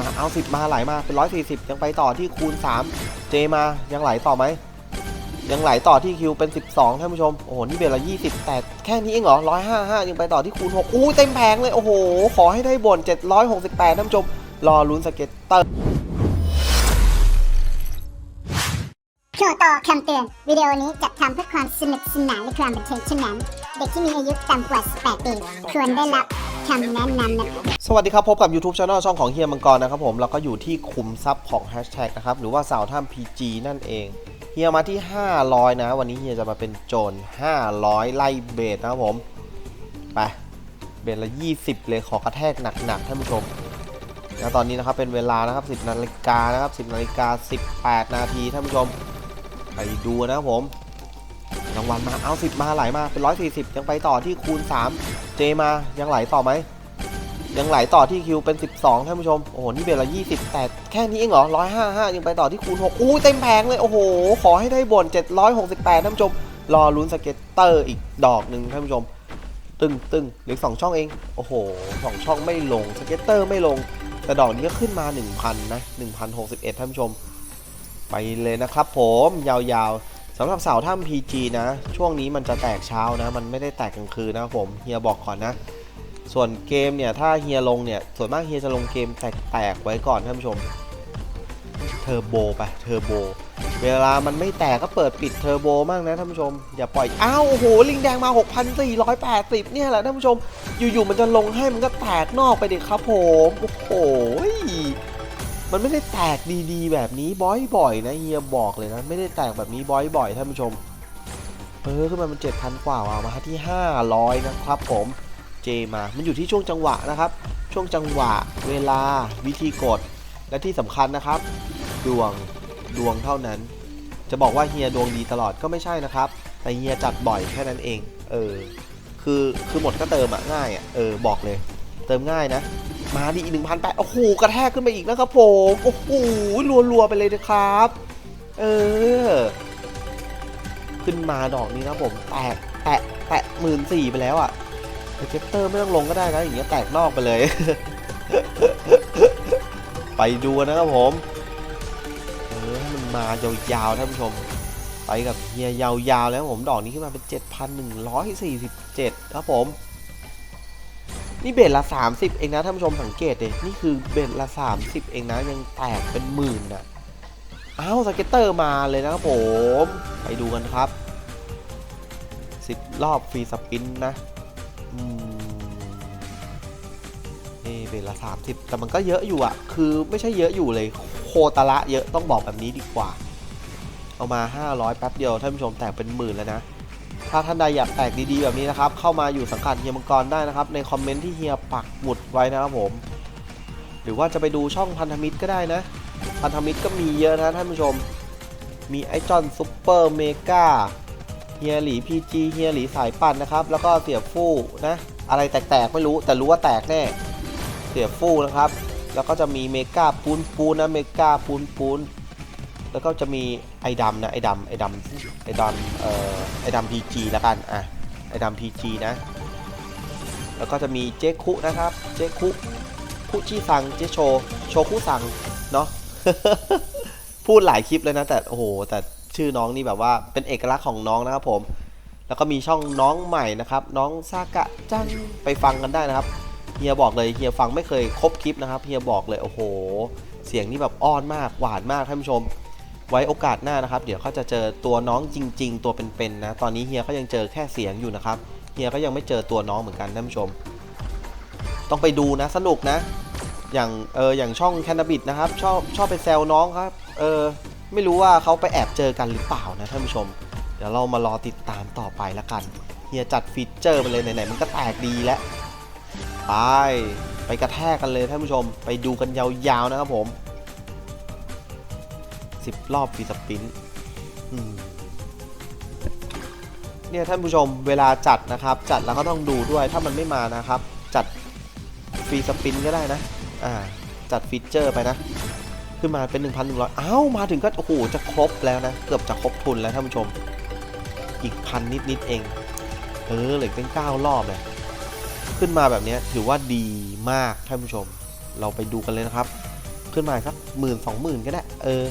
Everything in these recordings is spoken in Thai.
มาเอาสิบมาไหลมาเป็นร้อยสี่สิบยังไปต่อที่คูณสามเจมายังไหลต่อไหมยังไหลต่อที่คิวเป็น 12ท่านผู้ชม โอ้โห นี่เบลละ20 แต่แค่นี้เองเหรอ 155 ยังไปต่อที่คูณ 6 อู้เต็มแผงเลย โอ้โห ขอให้ได้บน 768ท่านผู้ชม รอลุ้นสเก็ตเตอร์โชว์ต่อคำเตือน วิดีโอนี้จัดทำเพื่อความสนุกสนานและความบันเทิงเท่านั้น เด็กที่มีอายุต่ำกว่า 18 ปี ควรได้รับ คำแนะนำนะครับ สวัสดีครับ พบกับ YouTube Channel ช่องของเฮียมังกรนะครับผมแล้วก็อยู่ที่คุมทรัพย์ของ Hashtag นะครับ หรือว่าสาวถ้ำ PG นั่นเอง เฮียมาที่ 500 นะ วันนี้เฮียจะมาเป็นโจร500 ไล่เบสนะครับผม ไป เบสละ 20 เลยขอกระแทกหนักๆท่านผู้ชมแล้วตอนนี้นะครับ เป็นเวลานะครับ 10 นาฬิกานะครับ 10 นาฬิกา 18 นาทีท่านผู้ชม ไปดูนะครับผม รางวัลมาเอา10มาไหลมาเป็น140ยังไปต่อที่คูณ3เจมายังไหลต่อไหมยังไหลต่อที่คิวเป็น 12ท่านผู้ชม โอ้โห นี่เบลละ20 แต่แค่นี้เองเหรอ 155 ยังไปต่อที่คูณ 6 อู้เต็มแผงเลย โอ้โห ขอให้ได้บน 768ท่านผู้ชม รอลุ้นสเก็ตเตอร์อีกดอกหนึ่งท่านผู้ชม ตึงตึงเหลือสองช่องเอง โอ้โหสองช่องไม่ลง สเก็ตเตอร์ไม่ลง แต่ดอกนี้ก็ขึ้นมา 1,000 นะ 1,061ท่านผู้ชม ไปเลยนะครับผม ยาวๆ สำหรับเสาถ้ำ PG นะ ช่วงนี้มันจะแตกเช้านะ มันไม่ได้แตกกลางคืนนะผมเฮียบอกก่อนนะ ส่วนเกมเนี่ย ถ้าเฮียลงเนี่ย ส่วนมากเฮียจะลงเกมแตกๆไว้ก่อนท่านผู้ชม เทอร์โบไปเทอร์โบ เวลามันไม่แตกก็เปิดปิดเทอร์โบมากนะท่านผู้ชม อย่าปล่อย อ้าวโอ้โห ลิงแดงมา 6,480 เนี่ยแหละท่านผู้ชม อยู่ๆมันจะลงให้มันก็แตกนอกไปดิครับผม โอ้โห มันไม่ได้แตกดีๆ แบบนี้บ่อยๆนะเฮียบอกเลยนะ ไม่ได้แตกแบบนี้บ่อยๆท่านผู้ชมเออขึ้นมาเป็น7,000กว่าว่ะมาที่ 500 นะครับผมเจมา มันอยู่ที่ช่วงจังหวะนะครับ ช่วงจังหวะ เวลา วิธีกด และที่สำคัญนะครับ ดวง ดวงเท่านั้น จะบอกว่าเฮียดวงดีตลอดก็ไม่ใช่นะครับ แต่เฮียจัดบ่อยแค่นั้นเอง เออ คือ คือหมดก็เติมอะง่ายอะเออ บอกเลย เติมง่ายนะ มาดีอีกหนึ่งพันแปดโอ้โหกระแทกขึ้นไปอีกนะครับผมโอ้โหรัวๆไปเลยนะครับ เออ ขึ้นมาดอกนี้นะผมแตกแตะแตะหมื่นสี่ไปแล้วอะเก็ตเตอร์ไม่ต้องลงก็ได้นะอย่างเงี้ยแตกนอกไปเลย ไปดูนะครับผมเออให้มันมายาวๆท่านผู้ชมไปกับเฮียยาวๆแล้วผมดอกนี้ขึ้นมาเป็น 7,147 ครับผม นี่เบสละ 30 เองนะท่านผู้ชมสังเกตเลยนี่คือเบสละ 30 เองนะยังแตกเป็นหมื่นนะอ้าวสเก็ตเตอร์มาเลยนะครับผม ไปดูกันครับ10รอบฟรีสปินนะนี่เบสละ 30 แต่มันก็เยอะอยู่อะคือไม่ใช่เยอะอยู่เลยโคตรละเยอะต้องบอกแบบนี้ดีกว่า เอามา 500 แป๊บเดียวท่านผู้ชมแตกเป็นหมื่นแล้วนะ ถ้าท่านใดอยากแตกดีๆแบบนี้นะครับ เข้ามาอยู่สังกัดเฮียมังกรได้นะครับ ในคอมเมนต์ที่เฮียปักหมุดไว้นะครับผม หรือว่าจะไปดูช่องพันธมิตรก็ได้นะ พันธมิตรก็มีเยอะนะท่านผู้ชม มีไอจอนซุปเปอร์เมกาเฮียหลีพีจีเฮียหลีสายปั่นนะครับ แล้วก็เสียฟู่นะ อะไรแตกๆไม่รู้แต่รู้ว่าแตกแน่ เสียฟู่นะครับ แล้วก็จะมีเมกาปูนปูนนะเมกาปูนปูน แล้วก็จะมีไอ้ดำนะไอ้ดำไอ้ดำไอ้ดำเอ่อไอ้ดำพีจีแล้วกันอะไอ้ดำพีจีนะ แล้วก็จะมีเจ๊คุนะครับ เจ๊คุคุชิซังเจ๊โชโชคุซังเนาะพูดหลายคลิปเลยนะ แต่โอ้โหแต่ชื่อน้องนี่แบบว่าเป็นเอกลักษณ์ของน้องนะครับผม แล้วก็มีช่องน้องใหม่นะครับ น้องซากะจังไปฟังกันได้นะครับเฮียบอกเลยเฮียฟังไม่เคยครบคลิปนะครับเฮียบอกเลยโอ้โห เสียงนี่แบบอ้อนมากหวานมากท่านผู้ชม ไว้โอกาสหน้านะครับ เดี๋ยวเขาจะเจอตัวน้องจริง ๆ ตัวเป็นๆนะ ตอนนี้เฮียก็ยังเจอแค่เสียงอยู่นะครับ เฮียก็ยังไม่เจอตัวน้องเหมือนกันท่านผู้ชม ต้องไปดูนะสนุกนะ อย่างเอออย่างช่องแคนาบิดนะครับ ชอบชอบไปแซวน้องครับ เออไม่รู้ว่าเขาไปแอบเจอกันหรือเปล่านะท่านผู้ชม เดี๋ยวเรามารอติดตามต่อไปละกัน เฮียจัดฟีเจอร์ไปเลยไหนๆมันก็แตกดีแล้ว ไป ไปกระแทกกันเลยท่านผู้ชม ไปดูกันยาวๆนะครับผม 10 รอบฟรีสปินเนี่ยท่านผู้ชมเวลาจัดนะครับ จัดแล้วก็ต้องดูด้วยถ้ามันไม่มานะครับ จัดฟรีสปินก็ได้นะอ่าจัดฟีเจอร์ไปนะ ขึ้นมาเป็น 1,100อ้าวมาถึงก็โอ้โหจะครบแล้วนะ เกือบจะครบทุนแล้วท่านผู้ชม อีกพันนิดๆเองเออเหลือเป็น9รอบเลยขึ้นมาแบบนี้ถือว่าดีมากท่านผู้ชม เราไปดูกันเลยนะครับ ขึ้นมาสักหมื่นสองหมื่นก็ได้ เออ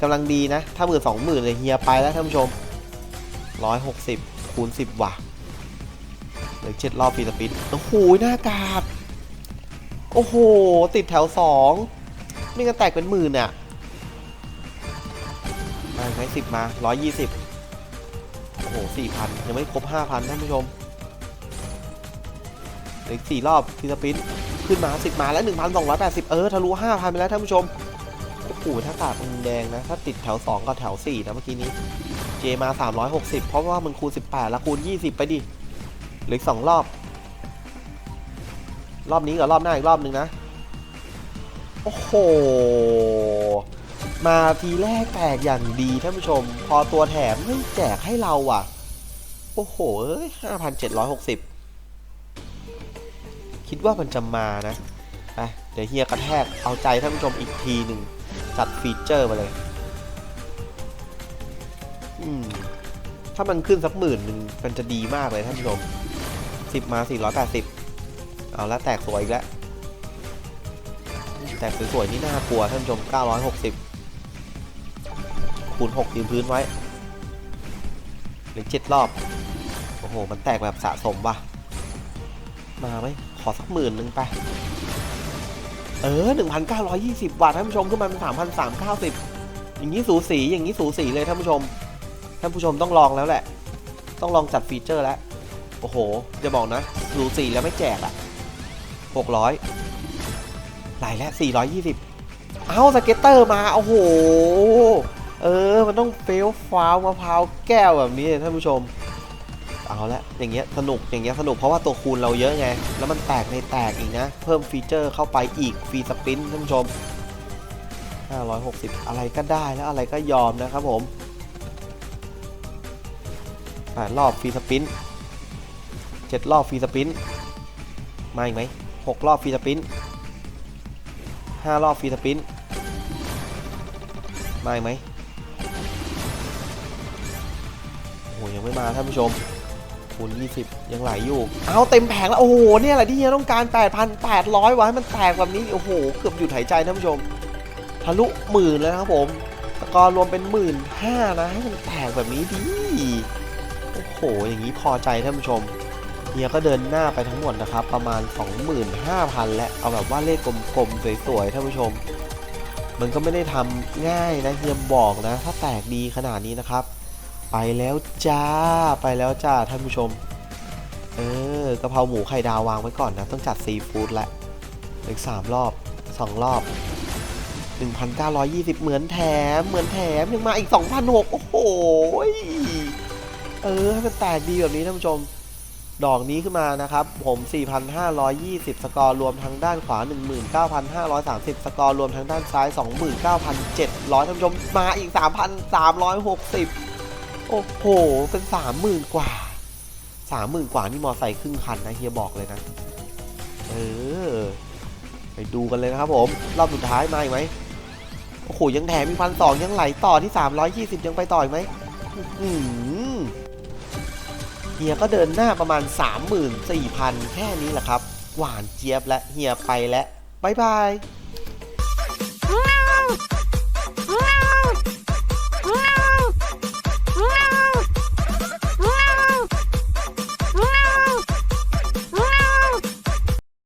กำลังดีนะ ถ้าหมื่นสองหมื่นเลยเฮียไปแล้วท่านผู้ชมร้อยหกสิบคูณสิบว่ะเหลือเจ็ดรอบฟีสปินโอ้โหหน้ากากโอ้โห ติดแถวสองไม่งั้นแตกเป็นหมื่นอะมาไหมสิบมาร้อยยี่สิบโอ้โหสี่พันยังไม่ครบห้าพันท่านผู้ชมเหลือสี่รอบฟีสปินขึ้นมา10มาแล้ว1,280เออทะลุ5,000ไปแล้วท่านผู้ชม โอ้โหถ้ากาดมันแดงนะ ถ้าติดแถว 2 กับแถว 4 นะเมื่อกี้นี้ เจมา 360 เพราะว่ามันคูณ 18 แล้วคูณ 20 ไปดิหลืออีก2รอบ รอบนี้กับรอบหน้าอีกรอบนึงนะ โอ้โห มาทีแรกแตกอย่างดีท่านผู้ชม พอตัวแถมไม่แจกให้เราอะ โอ้โหเอ้ย5,760คิดว่ามันจะมานะไปเดี๋ยวเฮียกระแทกเอาใจท่านผู้ชมอีกทีหนึ่ง จัดฟีเจอร์มาเลยอืมถ้ามันขึ้นสักหมื่นหนึ่งมันจะดีมากเลยท่านผู้ชมสิบมาสี่ร้อยแปดสิบเอาละแตกสวยอีกแล้ว แตกสวยๆนี่น่ากลัวท่านผู้ชมเก้าร้อยหกสิบคูณหกยืนพื้นไว้เหลือเจ็ดรอบ โอ้โห มันแตกแบบสะสมว่ะมาไหมขอสักหมื่นหนึ่งไป เออ 1,920 บาทท่านผู้ชมขึ้นมาเป็น 3,390 อย่างนี้สูสีอย่างนี้สูสีเลยท่านผู้ชม ท่านผู้ชมต้องลองแล้วแหละ ต้องลองจัดฟีเจอร์แล้ว โอ้โห จะบอกนะ สูสีแล้วไม่แจกอะ600หลายแล้ว420 เอาสเก็ตเตอร์มา โอ้โห เออ มันต้องเฟลฟ้าวมะพร้าวแก้วแบบนี้ท่านผู้ชม เอาละอย่างเงี้ยสนุกอย่างเงี้ยสนุกเพราะว่าตัวคูณเราเยอะไง แล้วมันแตกในแตกอีกนะ เพิ่มฟีเจอร์เข้าไปอีกฟรีสปินท่านผู้ชม 560 อะไรก็ได้แล้วอะไรก็ยอมนะครับผมอรอบฟรีสปิน7รอบฟรีสปินมาอีกไหม6รอบฟรีสปิน5รอบฟรีสปินมาอีกไหมโอ้ยังไม่มาท่านผู้ชม คูณ20 ยังไหลอยู่ เอาเต็มแผงแล้ว โอ้โห เนี่ยแหละที่เฮียต้องการ 8,800ไว้ให้มันแตกแบบนี้ โอ้โห เกือบหยุดหายใจท่านผู้ชม ทะลุหมื่นแล้วครับผมสกอร์รวมเป็นหมื่นห้านะให้มันแตกแบบนี้ดีโอ้โห อย่างนี้พอใจท่านผู้ชมเฮียก็เดินหน้าไปทั้งหมดนะครับ ประมาณ 25,000 และเอาแบบว่าเลขกลมๆสวยๆท่านผู้ชม มันก็ไม่ได้ทำง่ายนะเฮียบอกนะ ถ้าแตกดีขนาดนี้นะครับ ไปแล้วจ้า ไปแล้วจ้าท่านผู้ชม เออกะเพราหมูไข่ดาววางไว้ก่อนนะ ต้องจัดซีฟู้ดละอีกสามรอบสองรอบ 1,920 เหมือนแถม เหมือนแถม ยังมาอีก2,600โอ้โห เออ ให้มันแตกดีแบบนี้ท่านผู้ชม ดอกนี้ขึ้นมานะครับ ผม 4,520 สกอร์ รวมทางด้านขวา 19,530 สกอร์ รวมทางด้านซ้าย 29,700 ท่านผู้ชม มาอีก 3,360 โอ้โห เป็น30,000กว่า30,000กว่านี่มอไซค์ครึ่งคันนะเฮียบอกเลยนะ เออ ไปดูกันเลยนะครับผม รอบสุดท้ายมาอีกไหมโอ้โห ยังแถมมีพันสองยังไหลต่อที่ 320 ยังไปต่ออีกไหมอืเฮียก็เดินหน้าประมาณ 34,000 แค่นี้แหละครับ หวานเจี๊ยบและเฮียไปแล้วบายบาย